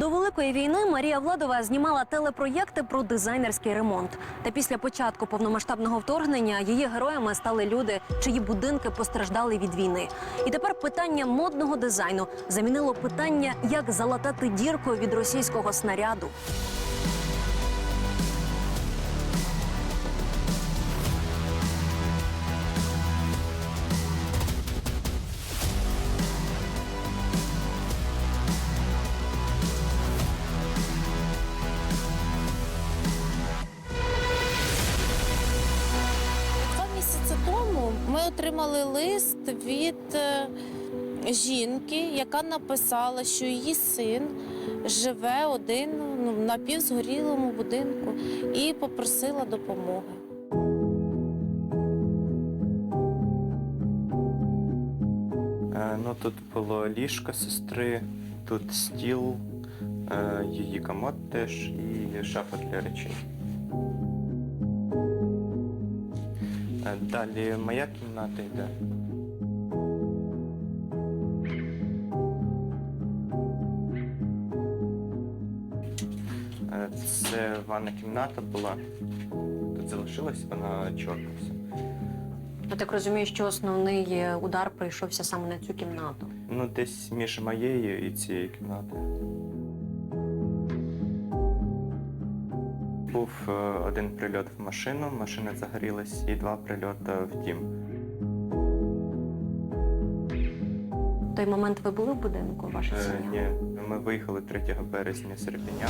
До великої війни Марія Владова знімала телепроєкти про дизайнерський ремонт. Та після початку повномасштабного вторгнення її героями стали люди, чиї будинки постраждали від війни. І тепер питання модного дизайну замінило питання, як залатати дірку від російського снаряду. Отримали лист від е, жінки, яка написала, що її син живе один ну, в напівзгорілому будинку і попросила допомоги. Е, Ну, тут було ліжко сестри, тут стіл, е, її комод теж і шафа для речей. Далі моя кімната йде. Е, Це ванна кімната була. Тут залишилась вона чорна вся. Я так розумію, що основний е, удар прийшовся саме на цю кімнату. Ну, десь між моєю і цією кімнатою. Був е, один прильот в машину, машина загорілась, і два прильоти в дім. В той момент ви були в будинку, ваша Е. Ні, ми виїхали 3 березня з Ірпеня.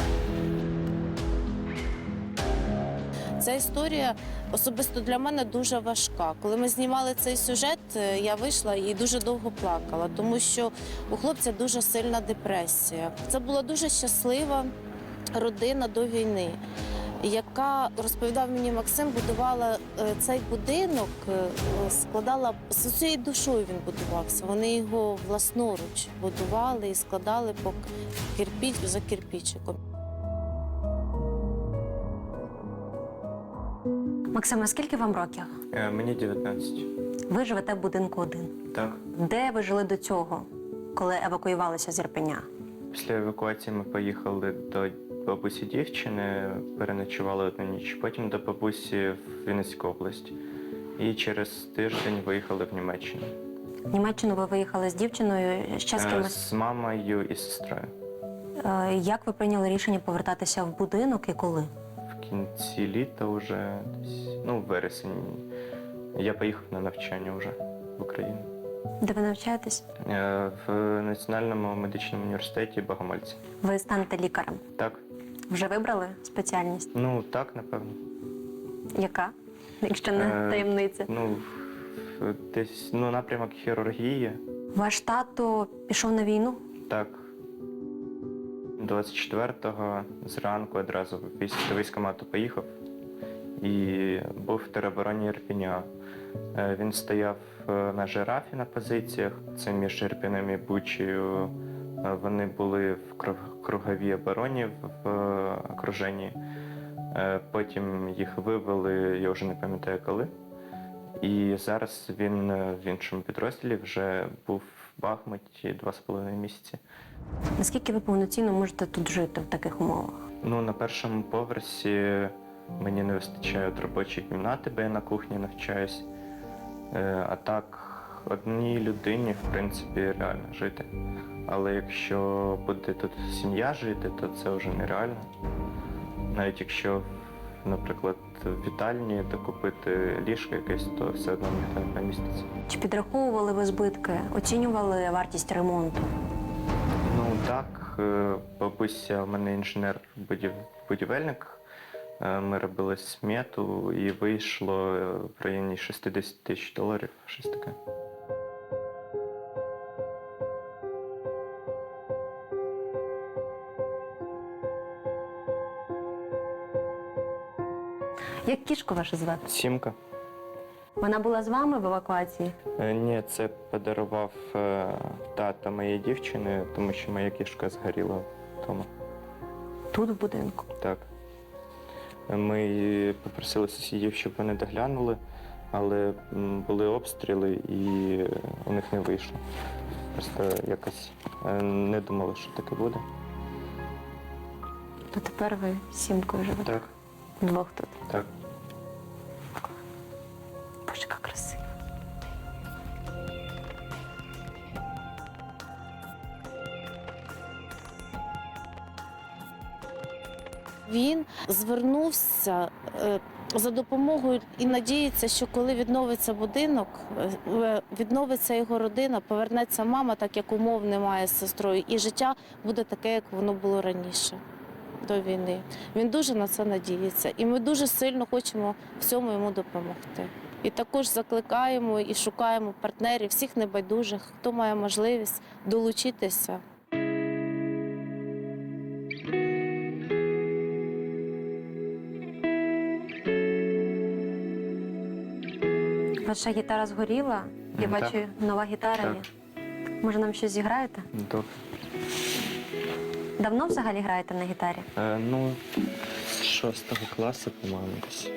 Ця історія особисто для мене дуже важка. Коли ми знімали цей сюжет, е, я вийшла і дуже довго плакала, тому що у хлопця дуже сильна депресія. Це була дуже щаслива родина до війни, яка розповідав мені Максим, будувала е, цей будинок, е, складала з усією душою. Він будувався. Вони його власноруч будували і складали по кирпіч за кирпічиком. Максиме, скільки вам років? Е, Мені 19. Ви живете в будинку один. Так. Де ви жили до цього, коли евакуювалися з Ірпеня? Після евакуації ми поїхали до бабусі дівчини, переночували одну ніч, потім до бабусі в Вінницьку область. І через тиждень виїхали в Німеччину. В Німеччину ви виїхали з дівчиною ще з Е, кимось. З мамою і сестрою. Е, Як ви прийняли рішення повертатися в будинок і коли? В кінці літа вже десь, ну, в вересень. Я поїхав на навчання вже в Україну. Де ви навчаєтесь? Е, В Національному медичному університеті Богомольця. Ви станете лікарем. Так? Вже вибрали спеціальність? Ну так, напевно. Яка? Якщо не Е, таємниця. Ну, десь ну, напрямок хірургії. Ваш тато пішов на війну? Так. 24-го зранку одразу до військкомату поїхав і був в теробороні Ірпеня. Е, Він стояв е, на жирафі на позиціях, це між Ірпінем і Бучею. Вони були в круговій обороні в окруженні. Е, Потім їх вивели, я вже не пам'ятаю коли. І зараз він е, в іншому підрозділі вже був в Бахмуті два з половиною місяці. Наскільки ви повноцінно можете тут жити в таких умовах? Ну, на першому поверсі мені не вистачає робочої кімнати, бо я на кухні навчаюсь. Е, А так, одній людині, в принципі, реально жити. Але якщо буде тут сім'я жити, то це вже нереально. Навіть якщо, наприклад, в вітальні докупити ліжко якесь, то все одно ніхто не поміститься. Чи підраховували ви збитки? Оцінювали вартість ремонту? Ну так, е, бабуся, у мене інженер-будівельник. Е, Ми робили смету і вийшло е, в районі 60 тисяч доларів. Щось таке. Як кішку вашу звати? Сімка. Вона була з вами в евакуації? Е, Ні, це подарував е, тато моєї дівчини, тому що моя кішка згоріла вдома. Тут в будинку. Так. Ми попросили сусідів, щоб вони доглянули, але м, були обстріли і е, у них не вийшло. Просто якось е, не думали, що таке буде. То тепер ви з сімкою живете. Так, Двох тут. Він звернувся е, за допомогою і надіється, що коли відновиться будинок, е, відновиться його родина, повернеться мама, так як умов немає з сестрою, і життя буде таке, як воно було раніше. До війни він дуже на це надіється, і ми дуже сильно хочемо всьому йому допомогти. І також закликаємо і шукаємо партнерів, всіх небайдужих, хто має можливість долучитися. Ваша гітара згоріла. Я М, так. бачу, нова гітара є. Може, нам щось зіграєте? Добре. Давно взагалі граєте на гітарі? Е, ну, з шостого класу, по-моєму, десь.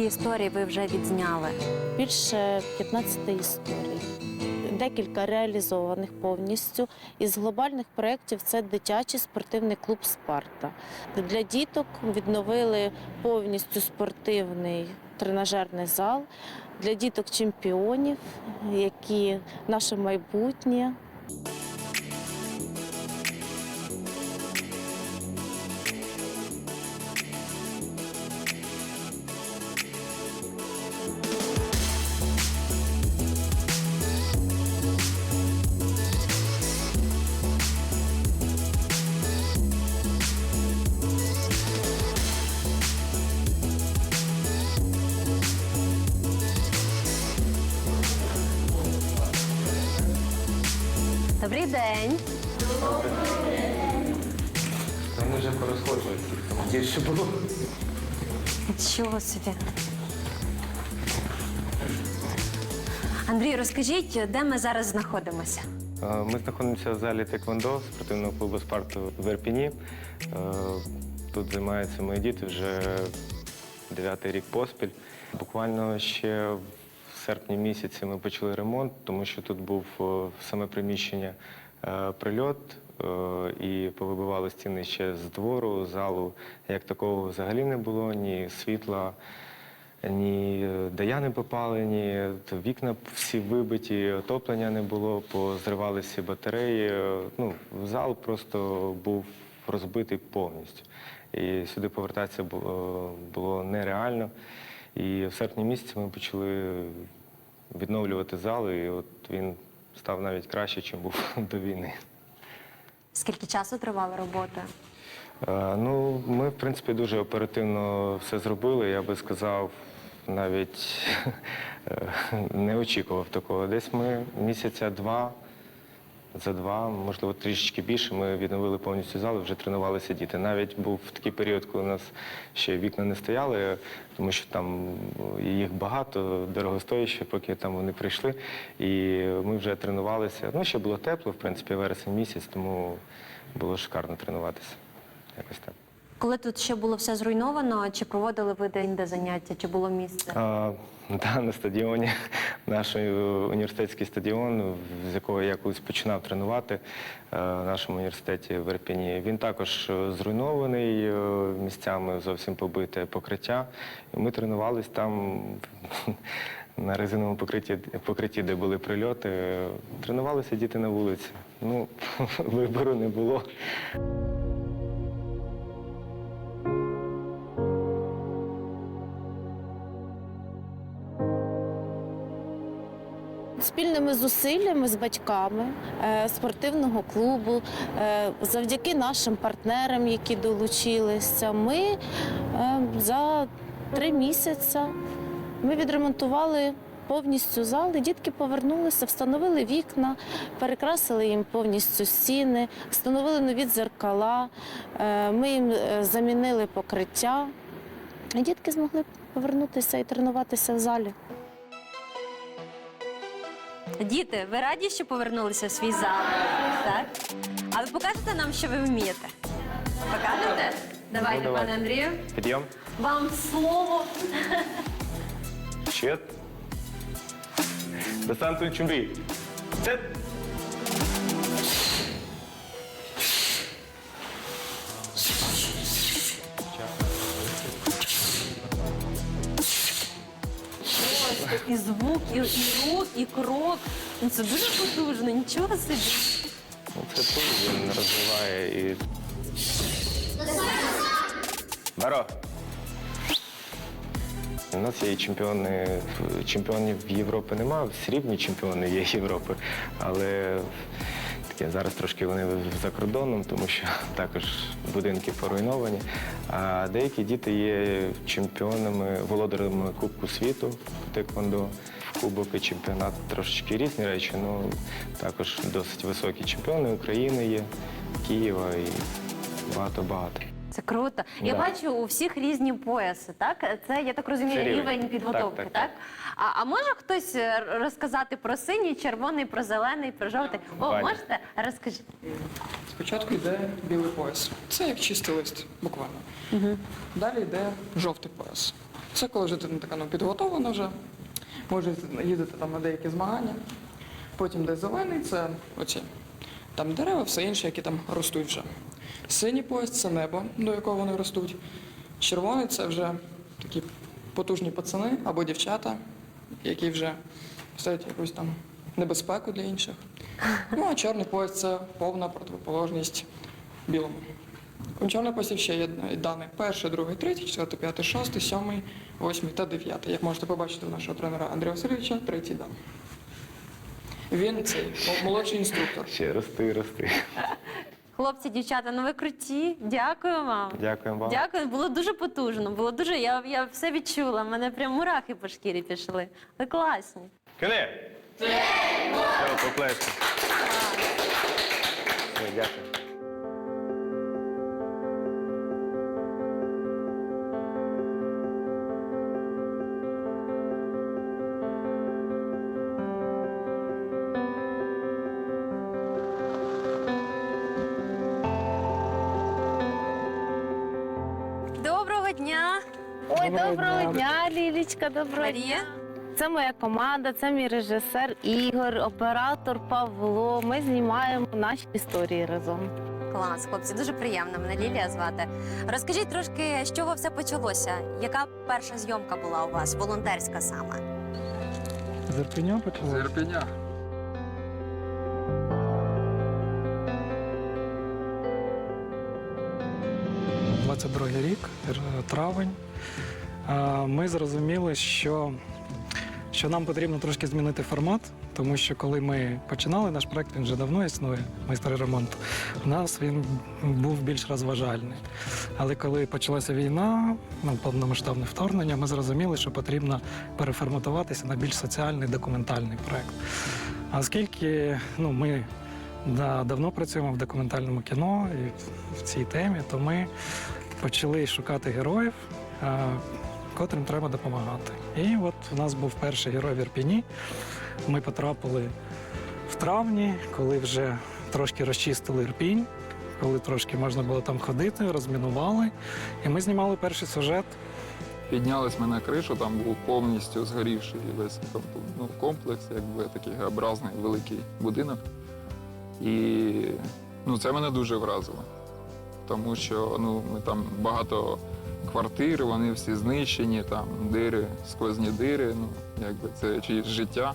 Скільки історій ви вже відзняли? більше 15 історій. Декілька реалізованих повністю. Із глобальних проєктів це дитячий спортивний клуб Спарта. Для діток відновили повністю спортивний тренажерний зал для діток чемпіонів, які наше майбутнє. Добрий день. Вони вже порозходжуються. Більше було. Нічого собі. Андрій, розкажіть, де ми зараз знаходимося? Е, Ми знаходимося в залі Теквондо спортивного клубу Спарту в Ірпіні. Е, Тут займаються мої діти вже дев'ятий рік поспіль. Буквально ще в серпні місяці ми почали ремонт, тому що тут був саме приміщення е, прильот. І повибивали стіни ще з двору, залу як такого взагалі не було, ні світла, ні е, даяни попалені, вікна всі вибиті, отоплення не було, позривалися батареї. Е, Ну, зал просто був розбитий повністю. І сюди повертатися було нереально. І в серпні місяці ми почали відновлювати зал, і от він став навіть краще, ніж був до війни. Скільки часу тривала робота? Е, Ну, ми, в принципі, дуже оперативно все зробили. Я би сказав, навіть е, не очікував такого. Десь ми місяця два, за два, можливо, трішечки більше, ми відновили повністю зал вже тренувалися діти. Навіть був такий період, коли у нас ще вікна не стояли, тому що там їх багато, дорогостояще, поки там вони прийшли. І ми вже тренувалися. Ну, ще було тепло, в принципі, вересень місяць, тому було шикарно тренуватися. Якось так. Коли тут ще було все зруйновано, чи проводили ви де-інде заняття, чи було місце? А, да, на стадіоні, наш е, університетський стадіон, з якого я колись починав тренувати е, в нашому університеті в Ірпіні. Він також е, зруйнований місцями, зовсім побите покриття. І ми тренувались там на резиновому покритті, покритті, де були прильоти. Тренувалися діти на вулиці. Ну, вибору не було. Спільними зусиллями з батьками е, спортивного клубу, е, завдяки нашим партнерам, які долучилися, ми е, за три місяці ми відремонтували повністю зал, і дітки повернулися, встановили вікна, перекрасили їм повністю стіни, встановили нові дзеркала, ми їм замінили покриття. І дітки змогли повернутися і тренуватися в залі. Діти, ви раді, що повернулися в свій зал? Так? А ви покажете нам, що ви вмієте? Покажете? Давайте, Ну, давай. пане Андрію. Підйом. Вам слово. Щит. Десантуй чумбі. Це. І, і рух, і крок. Ну це дуже потужно, нічого собі. Ну, це тут він розвиває і. Баро. У нас є чемпіони. Чемпіонів Європи немає, срібні чемпіони є Європи. Але зараз трошки вони за кордоном, тому що також будинки поруйновані. А деякі діти є чемпіонами, володарями Кубку світу теквондо. Кубок і чемпіонат трошечки різні речі, ну також досить високі чемпіони України є, Києва і багато-багато. Це круто. Я Да. бачу у всіх різні пояси, так? Це, я так розумію, Це рівень, рівень. підготовки, так? Так, так, так. А, а може хтось е, розказати про синій, червоний, про зелений, про жовтий? О, Ваня. можете? Розкажіть. Спочатку йде білий пояс. Це як чистий лист, буквально. Далі йде жовтий пояс. Це коли вже дитина така ну, підготовлена вже, може їздити там на деякі змагання. Потім йде зелений, це оці там дерева, все інше, які там ростуть вже. Синій пояс це небо, до якого вони ростуть. Червоний це вже такі потужні пацани або дівчата, які вже ставлять якусь там небезпеку для інших. Ну, а чорний пояс це повна противоположність білому. У чорного ще є дані перший, другий, третій, четвертий, п'ятий, шостий, сьомий, восьмий та дев'ятий. Як можете побачити у нашого тренера Андрія Васильовича, третій дан. Він цей молодший інструктор. Ще рости, рости. Хлопці, дівчата, ну ви круті. Дякую вам. Дякуємо вам. Дякую, було дуже потужно. Було дуже. Я, я все відчула. Мене прям мурахи по шкірі пішли. Ви класні. Кине! Все, поплеску. Дякую. Лілічка, доброго Марія. дня. Це моя команда, це мій режисер Ігор, оператор Павло. Ми знімаємо наші історії разом. Клас, хлопці, дуже приємно. Мене Лілія звати. Розкажіть трошки, з чого все почалося? Яка перша зйомка була у вас, волонтерська саме? З Ірпеня? З Ірпеня. – 22 рік, травень. Ми зрозуміли, що, що нам потрібно трошки змінити формат, тому що коли ми починали наш проект, він вже давно існує, майстри ремонту. У нас він був більш розважальний. Але коли почалася війна, ну, повномасштабне вторгнення, ми зрозуміли, що потрібно переформатуватися на більш соціальний документальний проект. Оскільки ну, ми да, давно працюємо в документальному кіно і в цій темі, то ми почали шукати героїв, котрим треба допомагати. І от у нас був перший герой в Ірпіні. Ми потрапили в травні, коли вже трошки розчистили Ірпінь, коли трошки можна було там ходити, розмінували. І ми знімали перший сюжет. Піднялись ми на кришу, там був повністю згорівший весь ну, комплекс, якби такий Г-образний великий будинок. І ну, це мене дуже вразило. Тому що ну, ми там багато квартир, вони всі знищені, там дири, сквозні дири, ну, якби це чиєсь життя.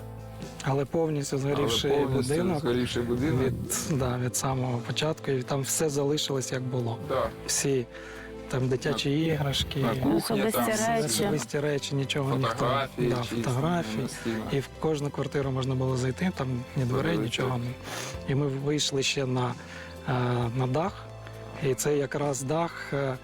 Але повністю згорівший але повністю будинок згорівший будинок. від, да, від самого початку, і там все залишилось як було. Да. всі там дитячі На- іграшки, На кухні Особисті там речі. особисті речі, нічого фотографії, ніхто да, фотографії. І в кожну квартиру можна було зайти, там ні дверей, нічого. І ми вийшли ще на, е, на дах. І це якраз дах е,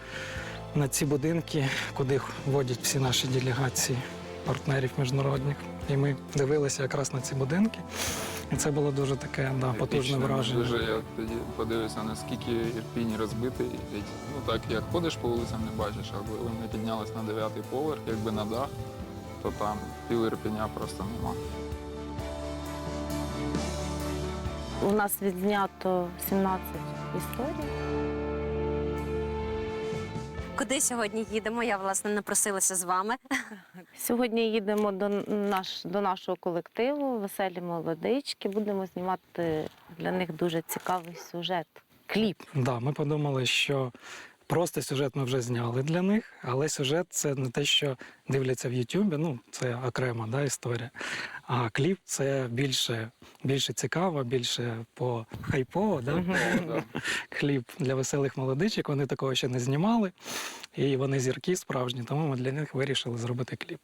на ці будинки, куди водять всі наші делегації партнерів міжнародних. І ми дивилися якраз на ці будинки. І це було дуже таке да, потужне враження. Дуже я тоді подивився, наскільки Ірпінь розбитий. Ну так, як ходиш по вулицям, не бачиш, а коли ми піднялись на дев'ятий поверх, якби на дах, то там пів Ірпеня просто нема. У нас відзнято 17 історій. Куди сьогодні їдемо? Я власне напросилася з вами. Сьогодні їдемо до, наш, до нашого колективу Веселі молодички. Будемо знімати для них дуже цікавий сюжет. Кліп. Да, ми подумали, що просто сюжет ми вже зняли для них, але сюжет це не те, що дивляться в Ютубі, ну це окрема да, історія. А кліп це більше, більше цікаво, більше по хайпово. Да? Кліп для веселих молодичок. Вони такого ще не знімали. І вони зірки справжні, тому ми для них вирішили зробити кліп.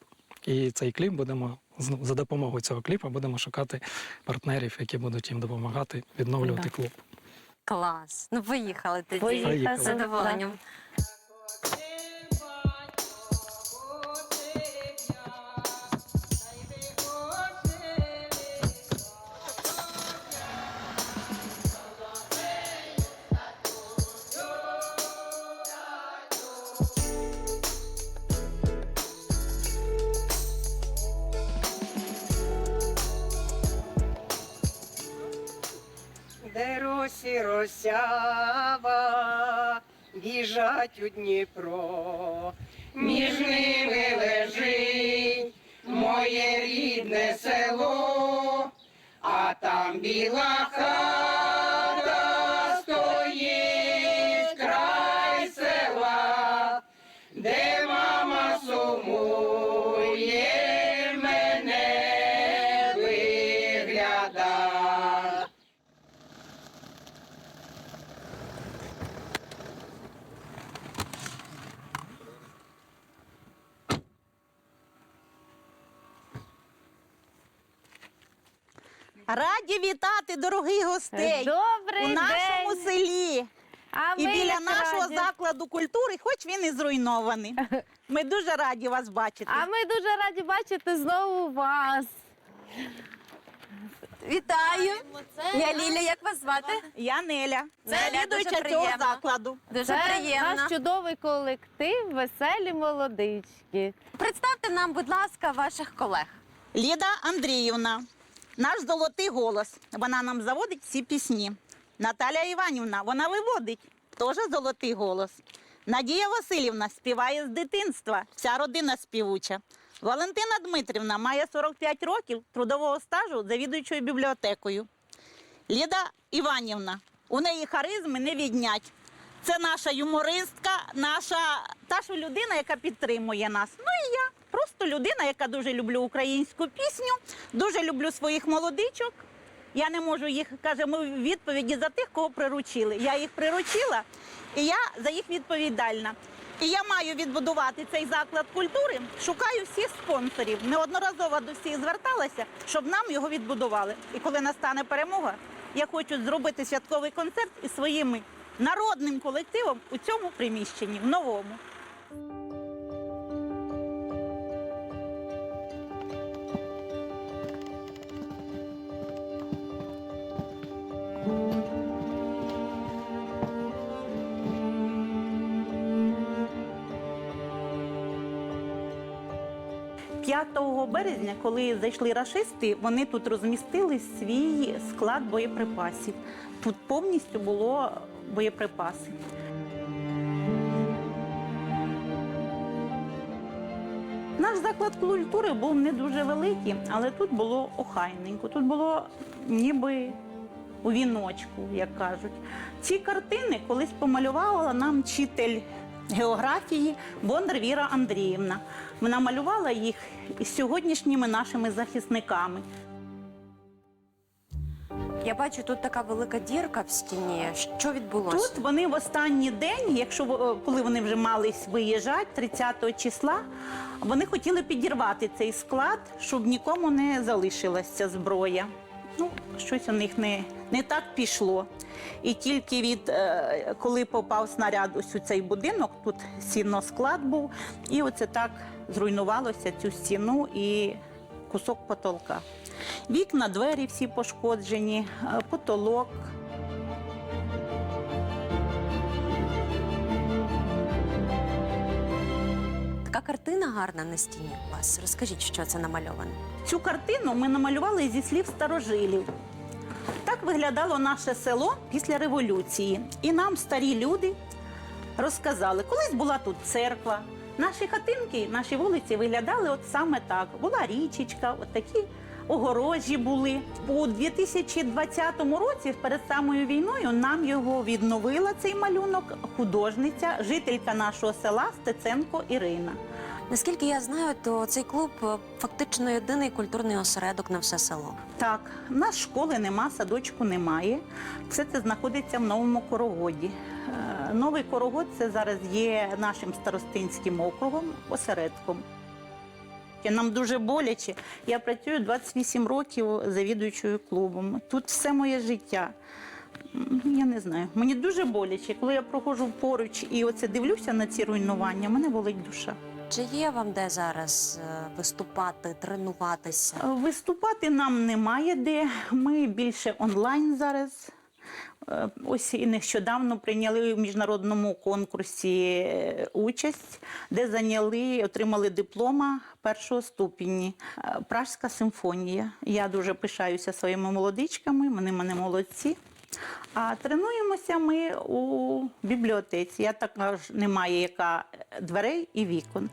І цей кліп будемо за допомогою цього кліпу будемо шукати партнерів, які будуть їм допомагати відновлювати клуб. Клас. Ну поїхали тоді. Поїхали. З задоволенням. Біжать у Дніпро. Між ними лежить моє рідне село, а там біла хата Раді вітати дорогих гостей Добрий у нашому день! селі А і ми біля як нашого раді. закладу культури, хоч він і зруйнований. Ми дуже раді вас бачити. А ми дуже раді бачити знову вас. Вітаю! Я Ліля, як вас звати? Я Неля, Неля, завідуюча цього приємно. закладу. Дуже Це приємно. наш чудовий колектив Веселі молодички. Представте нам, будь ласка, ваших колег. Ліда Андріївна, наш золотий голос. Вона нам заводить всі пісні. Наталя Іванівна, вона виводить, теж золотий голос. Надія Васильівна співає з дитинства, вся родина співуча. Валентина Дмитрівна має 45 років трудового стажу завідуючою бібліотекою. Ліда Іванівна, у неї харизми не віднять. Це наша юмористка, наша та що людина, яка підтримує нас. Ну і я просто людина, яка дуже люблю українську пісню, дуже люблю своїх молодичок. Я не можу їх кажемо відповіді за тих, кого приручили. Я їх приручила, і я за їх відповідальна. І я маю відбудувати цей заклад культури. Шукаю всіх спонсорів. Неодноразово до всіх зверталася, щоб нам його відбудували. І коли настане перемога, я хочу зробити святковий концерт із своїми народним колективом у цьому приміщенні, в новому. «5 березня, коли зайшли рашисти, вони тут розмістили свій склад боєприпасів. Тут повністю було боєприпаси. Наш заклад культури був не дуже великий, але тут було охайненько. Тут було ніби у віночку, як кажуть. Ці картини колись помалювала нам вчитель географії Бондар Віра Андріївна. Вона малювала їх із сьогоднішніми нашими захисниками. Я бачу, тут така велика дірка в стіні. Що відбулося? Тут вони в останній день, якщо коли вони вже мали виїжджати, 30 числа, вони хотіли підірвати цей склад, щоб нікому не залишилася зброя. Ну, щось у них не, не так пішло. І тільки від е, коли попав снаряд ось у цей будинок, тут сіносклад був, і оце так зруйнувалося цю стіну і кусок потолка. Вікна, двері всі пошкоджені, е, потолок. Така картина гарна на стіні у вас. Розкажіть, що це намальовано. Цю картину ми намалювали зі слів старожилів. Так виглядало наше село після революції. І нам старі люди розказали, колись була тут церква. Наші хатинки, наші вулиці виглядали от саме так. Була річечка, от такі огорожі були. У 2020 році, перед самою війною, нам його відновила цей малюнок художниця, жителька нашого села Стеценко Ірина. Наскільки я знаю, то цей клуб е, фактично єдиний культурний осередок на все село. Так, в нас школи нема, садочку немає. Все це знаходиться в новому Корогоді. Е, Новий Корогод це зараз є нашим старостинським округом, осередком. Нам дуже боляче. Я працюю 28 років завідуючою клубом. Тут все моє життя. Я не знаю. Мені дуже боляче. Коли я проходжу поруч і оце дивлюся на ці руйнування, мене болить душа. Чи є вам де зараз е, виступати, тренуватися? Виступати нам немає де. Ми більше онлайн зараз. Е, Ось і нещодавно прийняли в міжнародному конкурсі е, участь, де зайняли, отримали диплома першого ступені. Е, Пражська симфонія. Я дуже пишаюся своїми молодичками, вони мене молодці. А тренуємося ми у бібліотеці. Я також немає яка дверей і вікон.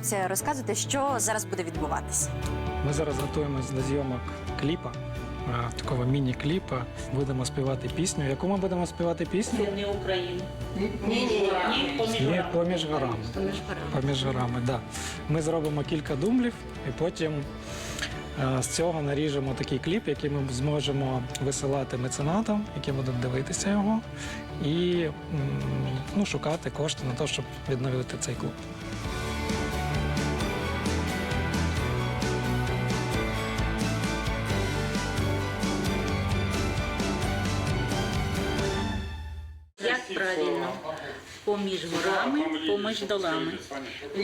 Хлопці, розказуйте, що зараз буде відбуватися. Ми зараз готуємось до зйомок кліпа, такого міні-кліпа. Будемо співати пісню. Яку ми будемо співати пісню? не Україна. Ні, поміж горами. Поміж горами, да. Ми зробимо кілька думлів і потім е, з цього наріжемо такий кліп, який ми зможемо висилати меценатам, які будуть дивитися його, і м, ну, шукати кошти на те, щоб відновити цей клуб. Правильно? Поміж горами, поміж долами.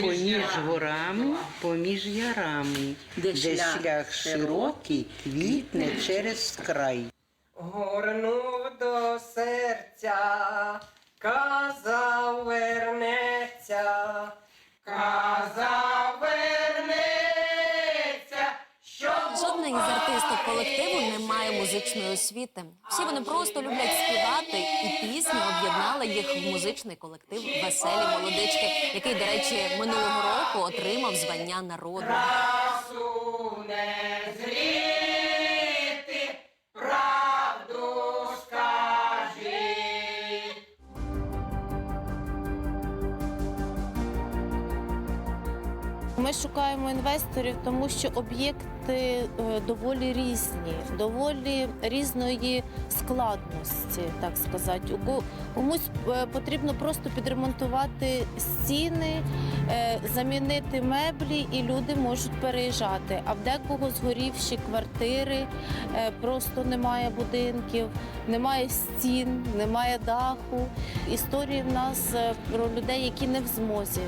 Поміж горами, поміж ярами, Де де шлях широкий, квітне через край. горнув до серця, казав вернеться, казав вернеться, Жодна із артисток колективу не має музичної освіти. Всі вони просто люблять співати, і пісня об'єднала їх в музичний колектив Веселі молодички, який, до речі, минулого року отримав звання народного. Ми шукаємо інвесторів, тому що об'єкти е, доволі різні, доволі різної складності, так сказати. Комусь е, потрібно просто підремонтувати стіни, е, замінити меблі, і люди можуть переїжджати. А в декого згорівші квартири, просто немає будинків, немає стін, немає даху. Історії в нас про людей, які не в змозі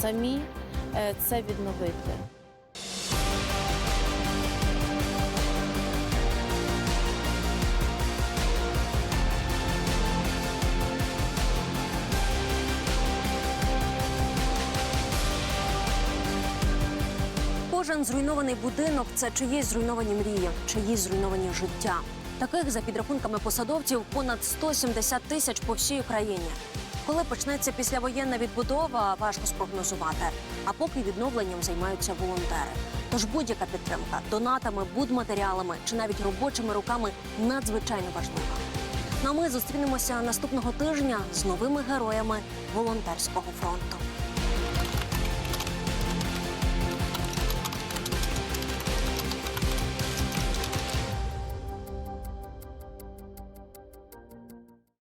самі це відновити. Кожен зруйнований будинок це чиїсь зруйновані мрії, чиїсь зруйновані життя. Таких за підрахунками посадовців понад 170 тисяч по всій Україні. Коли почнеться післявоєнна відбудова, важко спрогнозувати. А поки відновленням займаються волонтери. Тож будь-яка підтримка донатами, будматеріалами чи навіть робочими руками надзвичайно важлива. Ну а ми зустрінемося наступного тижня з новими героями волонтерського фронту.